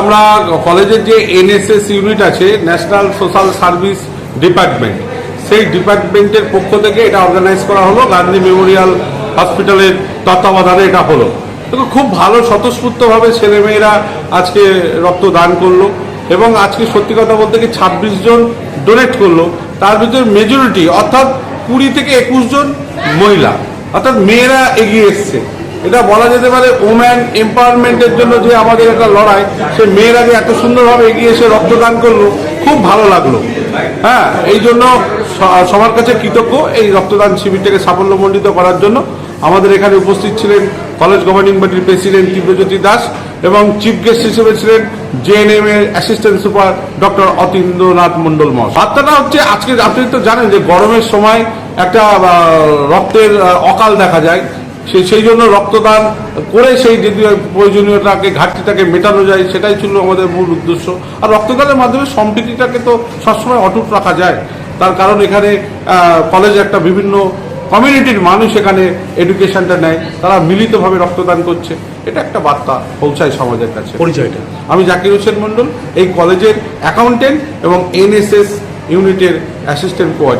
আমরা কলেজের যে এনএসএস ইউনিট আছে ন্যাশনাল সোশ্যাল সার্ভিস ডিপার্টমেন্ট সেই ডিপার্টমেন্টের পক্ষ থেকে এটা অর্গানাইজ করা হলো। গান্ধী মেমোরিয়াল হসপিটালের তত্ত্বাবধানে এটা হলো। তো খুব ভালো, স্বতঃস্ফূর্তভাবে ছেলেমেয়েরা আজকে রক্তদান করল এবং আজকে সত্যি কথা বলতে কি ছাব্বিশ জন ডোনেট করল। তার ভিতরে মেজরিটি অর্থাৎ কুড়ি থেকে একুশ জন মহিলা, অর্থাৎ মেয়েরা এগিয়ে এসছে। এটা বলা যেতে পারে ওম্যান এম্পাওয়ারমেন্টের জন্য যে আমাদের একটা লড়াই, সে মেয়েরা যে এত সুন্দরভাবে এগিয়ে এসে রক্তদান করল, খুব ভালো লাগল। হ্যাঁ এই জন্য সবার কাছে কৃতজ্ঞ এই রক্তদান শিবিরটাকে সাফল্যমণ্ডিত করার জন্য। আমাদের এখানে উপস্থিত ছিলেন কলেজ গভর্নিং বডির প্রেসিডেন্ট তীব্রজ্যোতি দাস এবং চিফ গেস্ট হিসেবে ছিলেন জেএনএম এর assistant super doctor Atindranath Mondal মহাশয়। বার্তাটা হচ্ছে, আজকে আপনি তো জানেন যে গরমের সময় একটা রক্তের অকাল দেখা যায়। সেই সেই জন্য রক্তদান করে সেই যদি প্রয়োজনীয়তাকে ঘাটতিটাকে মেটানো যায় সেটাই ছিল আমাদের মূল উদ্দেশ্য। আর রক্তদানের মাধ্যমে সম্প্রীতিটাকে তো সবসময় অটুট রাখা যায়। তার কারণ এখানে কলেজে একটা বিভিন্ন কমিউনিটির মানুষ এখানে এডুকেশনটা নেয়। তারা মিলিতভাবে রক্তদান করছে। এটা একটা বার্তা পৌঁছায় সমাজের কাছে। পরিচয়টা। আমি জাকির হোসেন মন্ডল এই কলেজের অ্যাকাউন্টেন্ট এবং এনএসএস ইউনিটের অ্যাসিস্ট্যান্ট কোয়ার্ডিনেটর